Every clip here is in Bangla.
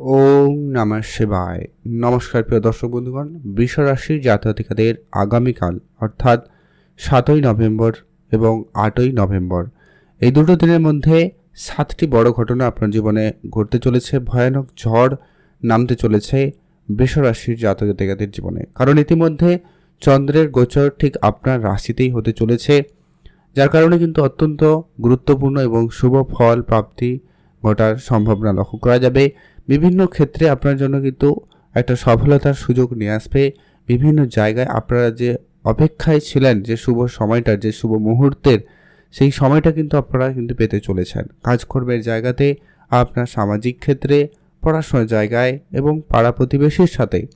ওম নমঃ শিবায়। নমস্কার, প্রিয় দর্শক বন্ধুগণ বৃষরাশির জাতকাদের আগামীকাল, অর্থাৎ সাতই নভেম্বর এবং আটই নভেম্বর, এই দুটো দিনের মধ্যে সাতটি বড় ঘটনা আপনার জীবনে ঘটতে চলেছে, ভয়ানক ঝড় নামতে চলেছে বৃষরাশির জাতকাদের জীবনে। কারণ ইতিমধ্যে চন্দ্রের গোচর ঠিক আপনার রাশিতেই হতে চলেছে, যার কারণে কিন্তু অত্যন্ত গুরুত্বপূর্ণ এবং শুভ ফল প্রাপ্তি ঘটার সম্ভাবনা লক্ষ্য করা যাবে। বিভিন্ন ক্ষেত্রে আপনার জন্য কিন্তু একটা সফলতার সুযোগ নিয়ে আসবে। বিভিন্ন জায়গায় আপনারা যে অপেক্ষায় ছিলেন, যে শুভ সময়টার যে শুভ মুহূর্তের, সেই সময়টা কিন্তু আপনারা কিন্তু পেতে চলেছেন। কাজকর্মের জায়গাতে, আপনার সামাজিক ক্ষেত্রে, পড়াশোনার জায়গায় এবং পাড়া প্রতিবেশীর সাথে।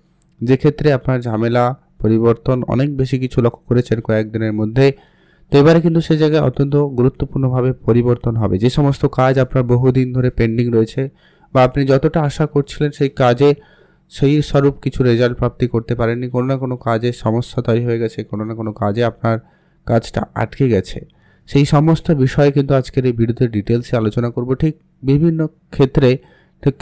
যে ক্ষেত্রে আপনার ঝামেলা, পরিবর্তন অনেক বেশি কিছু লক্ষ্য করেছেন কয়েকদিনের মধ্যে। তো এবারে কিন্তু সে জায়গায় অত্যন্ত গুরুত্বপূর্ণভাবে পরিবর্তন হবে। যে সমস্ত কাজ আপনার বহুদিন ধরে পেন্ডিং রয়েছে বা আপনি যতটা আশা করছিলেন সেই কাজে সেই স্বরূপ কিছু রেজাল্ট প্রাপ্তি করতে পারেননি, কোনো না কোনো কাজে সমস্যা তৈরি হয়ে গেছে, কোনো না কোনো কাজে আপনার কাজটা আটকে গেছে। সেই সমস্ত বিষয়ে কিন্তু আজকের এই ভিডিওতে ডিটেলসে আলোচনা করব। ঠিক বিভিন্ন ক্ষেত্রে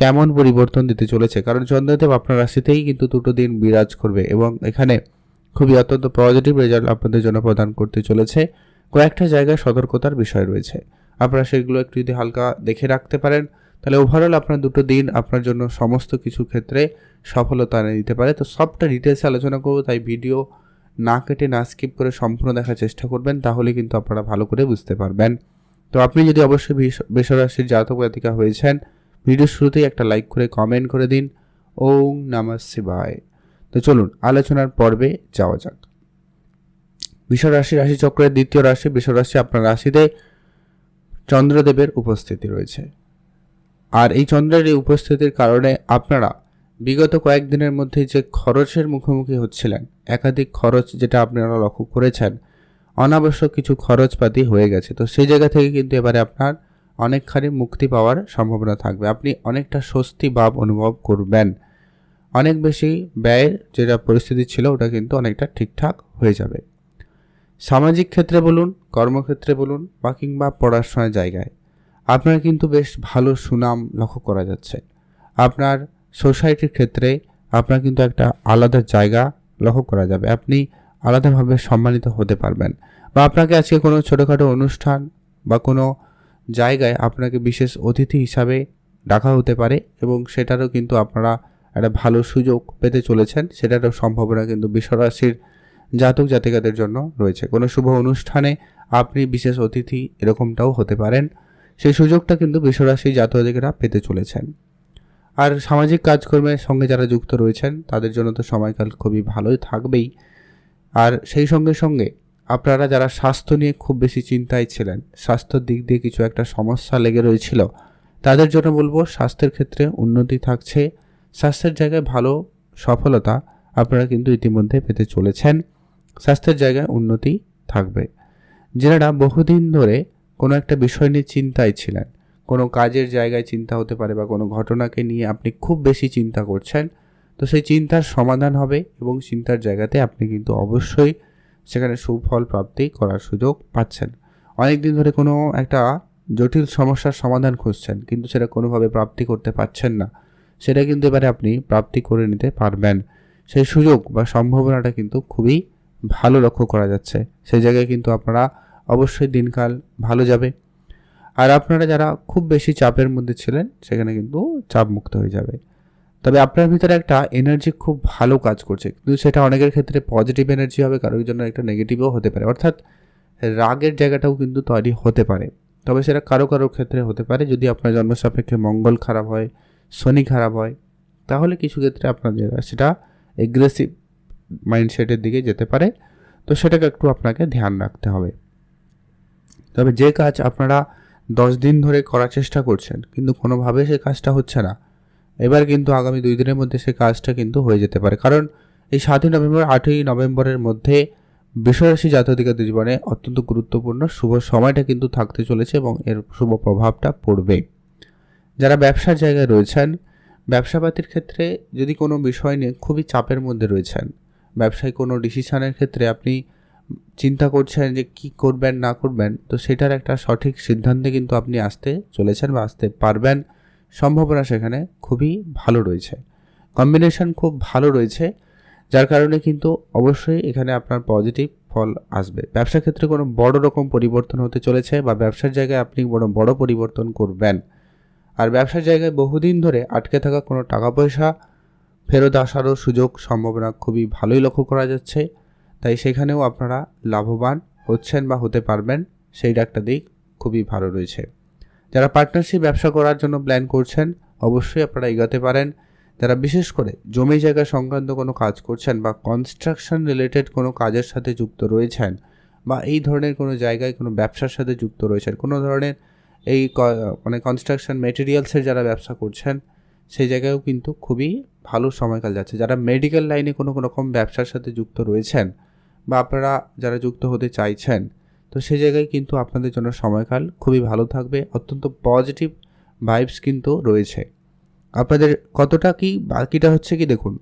কেমন পরিবর্তন দিতে চলেছে? কারণ চন্দ্রদেব আপনার রাশিতেই কিন্তু দুটো দিন বিরাজ করবে এবং এখানে খুবই অত্যন্ত পজিটিভ রেজাল্ট আপনাদের জন্য প্রদান করতে চলেছে। কয়েকটা জায়গায় সতর্কতার বিষয় রয়েছে। আপনারা সেগুলো একটু যদি হালকা দেখে রাখতে পারেন। তাহলে ওভারঅল আপনার দুটো দিন আপনার জন্য সমস্ত কিছু ক্ষেত্রে সফলতা এনে দিতে পারে। তো সবটা ডিটেলসে আলোচনা করব, তাই ভিডিও না কেটে, না স্কিপ করে সম্পূর্ণ দেখার চেষ্টা করবেন, তাহলে কিন্তু আপনারা ভালো করে বুঝতে পারবেন। তো আপনি যদি অবশ্যই বেসরাশির জাতক জাতিকা হয়েছেন ভিডিও শুরুতেই একটা লাইক করে কমেন্ট করে দিন। ওম নমঃ শিবায়। তো চলুন, আলোচনার পর্বে যাওয়া যাক। বিশ্বরাশি রাশিচক্রের দ্বিতীয় রাশি, বিশ্বরাশি আপনার রাশিতে চন্দ্রদেবের উপস্থিতি রয়েছে। আর এই চন্দ্রের এই উপস্থিতির কারণে আপনারা বিগত কয়েকদিনের মধ্যে যে খরচের মুখোমুখি হচ্ছিলেন, একাধিক খরচ যেটা আপনারা লক্ষ্য করেছেন, অনাবশ্যক কিছু খরচপাতি হয়ে গেছে। তো সেই জায়গা থেকে কিন্তু এবারে আপনার অনেকখানি মুক্তি পাওয়ার সম্ভাবনা থাকবে। আপনি অনেকটা স্বস্তি ভাব অনুভব করবেন। অনেক বেশি ব্যয়ের যেটা পরিস্থিতি ছিল, ওটা কিন্তু অনেকটা ঠিকঠাক হয়ে যাবে। সামাজিক ক্ষেত্রে বলুন, কর্মক্ষেত্রে বলুন, বা কিংবা পড়াশোনার জায়গায়। আপনার কিন্তু বেশ ভালো সুনাম লক্ষ্য করা যাচ্ছে। আপনার সোসাইটির ক্ষেত্রে আপনার কিন্তু একটা আলাদা জায়গা লক্ষ্য করা যাবে। আপনি আলাদাভাবে সম্মানিত হতে পারবেন। বা আপনাকে আজকে কোনো ছোটোখাটো অনুষ্ঠান বা কোনো জায়গায় আপনাকে বিশেষ অতিথি হিসাবে ডাকা হতে পারে এবং সেটারও কিন্তু আপনারা একটা ভালো সুযোগ পেতে চলেছেন। সেটারও সম্ভাবনা কিন্তু বিশ্বরাশির জাতক জাতিকাদের জন্য রয়েছে। কোনো শুভ অনুষ্ঠানে আপনি বিশেষ অতিথি এরকমটাও হতে পারেন। সেই সুযোগটা কিন্তু বিশ্বরাশি জাতকেরা পেতে চলেছেন। আর সামাজিক কাজকর্মের সঙ্গে যারা যুক্ত রয়েছেন, তাদের জন্য তো সময়কাল খুবই ভালোই থাকবেই। আর সেই সঙ্গে সঙ্গে আপনারা যারা স্বাস্থ্য নিয়ে খুব বেশি চিন্তায় ছিলেন, স্বাস্থ্যর দিক দিয়ে কিছু একটা সমস্যা লেগে রয়েছিল, তাদের জন্য বলব স্বাস্থ্যের ক্ষেত্রে উন্নতি থাকছে। স্বাস্থ্যের জায়গায় ভালো সফলতা আপনারা কিন্তু ইতিমধ্যে পেতে চলেছেন। স্বাস্থ্যের জায়গায় উন্নতি থাকবে। যারা বহুদিন ধরে কোনো একটা বিষয় নিয়ে চিন্তায় ছিলেন। কোনো কাজের জায়গায় চিন্তা হতে পারে বা কোনো ঘটনাকে নিয়ে আপনি খুব বেশি চিন্তা করছেন, তো সেই চিন্তার সমাধান হবে এবং চিন্তার জায়গাতে আপনি কিন্তু অবশ্যই সেখানে সুফল প্রাপ্তি করার সুযোগ পাচ্ছেন। অনেক দিন ধরে কোনো একটা জটিল সমস্যার সমাধান খুঁজছেন, কিন্তু সেটা কোনোভাবে প্রাপ্তি করতে পারছেন না। সেটা কিন্তু এবারে আপনি প্রাপ্তি করে নিতে পারবেন। সেই সুযোগ বা সম্ভাবনাটা কিন্তু খুবই ভালো লক্ষ্য করা যাচ্ছে। সেই জায়গায় কিন্তু আপনারা অবশ্যই দিনকাল ভালো যাবে। আর আপনারা যারা খুব বেশি চাপের মধ্যে ছিলেন, সেখানে কিন্তু চাপ মুক্ত হয়ে যাবে। তবে আপনার ভিতরে একটা এনার্জি খুব ভালো কাজ করছে। কিন্তু সেটা অনেকের ক্ষেত্রে পজিটিভ এনার্জি হবে, কারোর জন্য একটা নেগেটিভও হতে পারে। অর্থাৎ রাগের জায়গাটাও কিন্তু তৈরি হতে পারে। তবে সেটা কারও কারও ক্ষেত্রে হতে পারে। যদি আপনার জন্ম সাপেক্ষে মঙ্গল খারাপ হয়, শনি খারাপ হয়, তাহলে কিছু ক্ষেত্রে আপনার সেটা এগ্রেসিভ মাইন্ডসেটের দিকে যেতে পারে। তো সেটাকে একটু আপনাকে ধ্যান রাখতে হবে। তবে যে কাজ আপনারা দশ দিন ধরে করার চেষ্টা করছেন, কিন্তু কোনোভাবে সে কাজটা হচ্ছে না। এবার কিন্তু আগামী দুই দিনের মধ্যে সে কাজটা কিন্তু হয়ে যেতে পারে। কারণ এই সাতই নভেম্বর, আটই নভেম্বরের মধ্যে বিশ্বরাশি জাতীয়তাদের জীবনে অত্যন্ত গুরুত্বপূর্ণ শুভ সময়টা কিন্তু থাকতে চলেছে এবং এর শুভ প্রভাবটা পড়বে। যারা ব্যবসার জায়গায় রয়েছেন, ব্যবসাপাতির ক্ষেত্রে যদি কোনো বিষয় নিয়ে খুবই চাপের মধ্যে রয়েছেন, ব্যবসায় কোনো ডিসিশনের ক্ষেত্রে আপনি চিন্তা করছেন যে কি করবেন, না করবেন, তো সেটার একটা সঠিক সিদ্ধান্তে কিন্তু আপনি আসতে চলেছেন বা আসতে পারবেন। সম্ভাবনা সেখানে খুবই ভালো রয়েছে। কম্বিনেশন খুব ভালো রয়েছে, যার কারণে কিন্তু অবশ্যই এখানে আপনার পজিটিভ ফল আসবে। ব্যবসা ক্ষেত্রে কোনো বড় রকম পরিবর্তন হতে চলেছে বা ব্যবসার জায়গায় আপনি বড় বড় পরিবর্তন করবেন। আর ব্যবসার জায়গায় বহুদিন ধরে আটকে থাকা কোনো টাকা পয়সা ফেরত আসারও সুযোগ, সম্ভাবনা খুবই ভালোই লক্ষ্য করা যাচ্ছে। তাই সেখানেও আপনারা লাভবান হচ্ছেন বা হতে পারবেন সেইটা একটা দিক খুবই ভালো রয়েছে। যারা পার্টনারশিপ ব্যবসা করার জন্য প্ল্যান করছেন, অবশ্যই আপনারা এগোতে পারেন। যারা বিশেষ করে জমি জায়গা সংক্রান্ত কোনো কাজ করছেন বা কনস্ট্রাকশন রিলেটেড কোনো কাজের সাথে যুক্ত রয়েছেন বা এই ধরনের কোনো জায়গায় কোনো ব্যবসার সাথে যুক্ত রয়েছেন, কোনো ধরনের এই মানে কনস্ট্রাকশন মেটেরিয়ালসের যারা ব্যবসা করছেন, সেই জায়গায়ও কিন্তু খুবই ভালো সময়কাল যাচ্ছে। যারা মেডিকেল লাইনে কোনো রকম ব্যবসার সাথে যুক্ত রয়েছেন বা আপনারা যারা যুক্ত হতে চাইছেন, তো সেই জায়গায় কিন্তু আপনাদের জন্য সময়কাল খুবই ভালো থাকবে। অত্যন্ত পজিটিভ ভাইবস কিন্তু রয়েছে। আপনাদের কতটা কি, বাকিটা হচ্ছে কি দেখুন,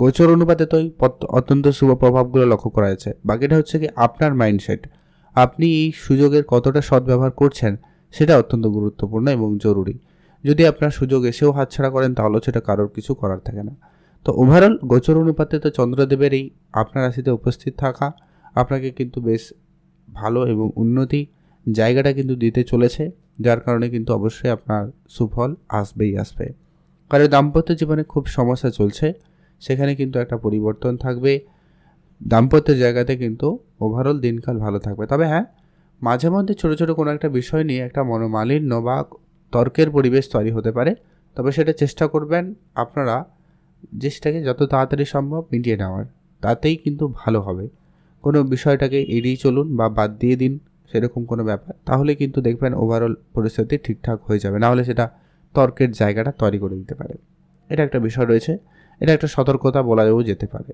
গোচর অনুপাতে তো অত্যন্ত শুভ প্রভাবগুলো লক্ষ্য করা যাচ্ছে। বাকিটা হচ্ছে কি আপনার মাইন্ডসেট আপনি এই সুযোগের কতটা সদ্ব্যবহার করছেন, সেটা অত্যন্ত গুরুত্বপূর্ণ এবং জরুরি। যদি আপনার সুযোগ এসেও হাতছাড়া করেন, তাহলেও সেটা কারোর কিছু করার থাকে না। তো ওভারঅল গোচর অনুপাতে তো চন্দ্রদেবের এই আপনার রাশিতে উপস্থিত থাকা আপনাকে কিন্তু বেশ ভালো এবং উন্নতি জায়গাটা কিন্তু দিতে চলেছে, যার কারণে কিন্তু অবশ্যই আপনার সুফল আসবেই আসবে। কারণ দাম্পত্য জীবনে খুব সমস্যা চলছে, সেখানে কিন্তু একটা পরিবর্তন থাকবে দাম্পত্যের জায়গাতে কিন্তু ওভারঅল দিনকাল ভালো থাকবে। তবে হ্যাঁ মাঝে মধ্যে ছোটো ছোটো কোনো একটা বিষয় নিয়ে একটা মনোমালিন্য বা তর্কের পরিবেশ তৈরি হতে পারে, তবে সেটা চেষ্টা করবেন আপনারা যে সেটাকে যত তাড়াতাড়ি সম্ভব মিটিয়ে নেওয়ার, তাতেই কিন্তু ভালো হবে। কোনো বিষয়টাকে এড়িয়ে চলুন বা বাদ দিয়ে দিন সেরকম কোনো ব্যাপার, তাহলে কিন্তু দেখবেন ওভারঅল পরিস্থিতি ঠিকঠাক হয়ে যাবে। নাহলে সেটা তর্কের জায়গাটা তৈরি করে দিতে পারে। এটা একটা বিষয় রয়েছে। এটা একটা সতর্কতা বলাও যেতে পারে।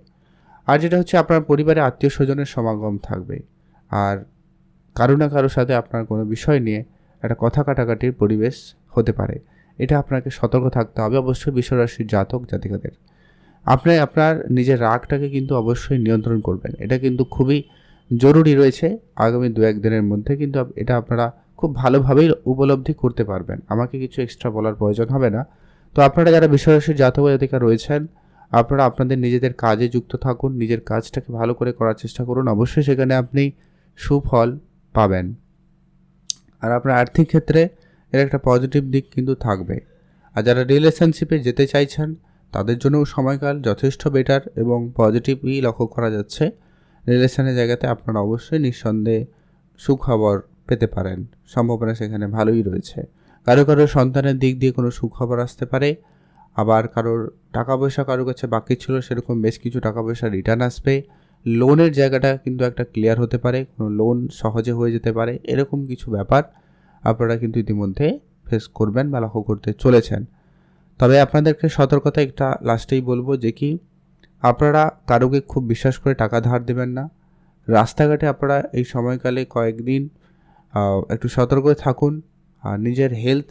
আর যেটা হচ্ছে আপনার পরিবারে আত্মীয় স্বজনের সমাগম থাকবে। আর কারও না কারোর সাথে আপনার কোনো বিষয় নিয়ে একটা কথা কাটাকাটির পরিবেশ হতে পারে। এটা আপনাকে সতর্ক থাকতে হবে অবশ্যই বিশ্বরাশির জাতক, জাতিকাদের। আপনি, আপনার নিজের রাগটাকে কিন্তু অবশ্যই নিয়ন্ত্রণ করবেন। এটা কিন্তু খুবই জরুরি রয়েছে আগামী দু, এক দিনের মধ্যে কিন্তু এটা আপনারা খুব ভালোভাবেই উপলব্ধি করতে পারবেন। আমাকে কিছু এক্সট্রা বলার প্রয়োজন হবে না। তো আপনারা যারা বিশ্বরাশির জাতক, জাতিকা রয়েছেন, আপনারা আপনাদের নিজেদের কাজে যুক্ত থাকুন, নিজের কাজটাকে ভালো করে করার চেষ্টা করুন। অবশ্যই সেখানে আপনি সুফল পাবেন। আর আপনার আর্থিক ক্ষেত্রে এর একটা পজিটিভ দিক কিন্তু থাকবে। আর যারা রিলেশনশিপে যেতে চাইছেন, তাদের জন্যও সময়কাল যথেষ্ট বেটার এবং পজিটিভই লক্ষ্য করা যাচ্ছে। রিলেশনের জায়গাতে আপনারা অবশ্যই নিঃসন্দেহে সুখবর পেতে পারেন। সম্ভাবনা সেখানে ভালোই রয়েছে। কারও কারও সন্তানের দিক দিয়ে কোনো সুখবর আসতে পারে, আবার কারোর টাকা পয়সা কারোর কাছে বাকি ছিল, সেরকম বেশ কিছু টাকা পয়সা রিটার্ন আসবে লোনের জায়গাটা কিন্তু একটা ক্লিয়ার হতে পারে, কোনো লোন সহজে হয়ে যেতে পারে, এরকম কিছু ব্যাপার। আপনারা কিন্তু ইতিমধ্যে ফেস করবেন বা লক্ষ্য করতে চলেছেন। তবে আপনাদেরকে সতর্কতা একটা লাস্টেই বলব যে কি, আপনারা কারোকে খুব বিশ্বাস করে টাকা ধার দেবেন না। রাস্তাঘাটে আপনারা এই সময়কালে কয়েকদিন একটু সতর্ক থাকুন আর নিজের হেলথ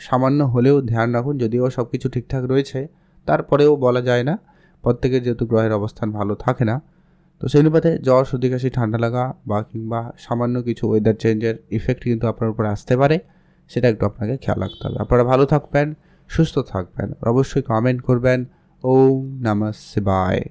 সামান্য হলেও ধ্যান রাখুন, যদিও সব কিছু ঠিকঠাক রয়েছে। তারপরেও বলা যায় না, প্রত্যেকের যেহেতু গ্রহের অবস্থান ভালো থাকে না তো সেই অনুপাতে জ্বর, সর্দি, কাশি, ঠান্ডা লাগা বা কিংবা সামান্য কিছু ওয়েদার চেঞ্জের ইফেক্ট কিন্তু আপনার উপরে আসতে পারে, সেটা একটু আপনাকে খেয়াল রাখতে হবে। আপনারা ভালো থাকবেন, সুস্থ থাকবেন অবশ্যই কমেন্ট করবেন। ওম নমঃ শিবায়।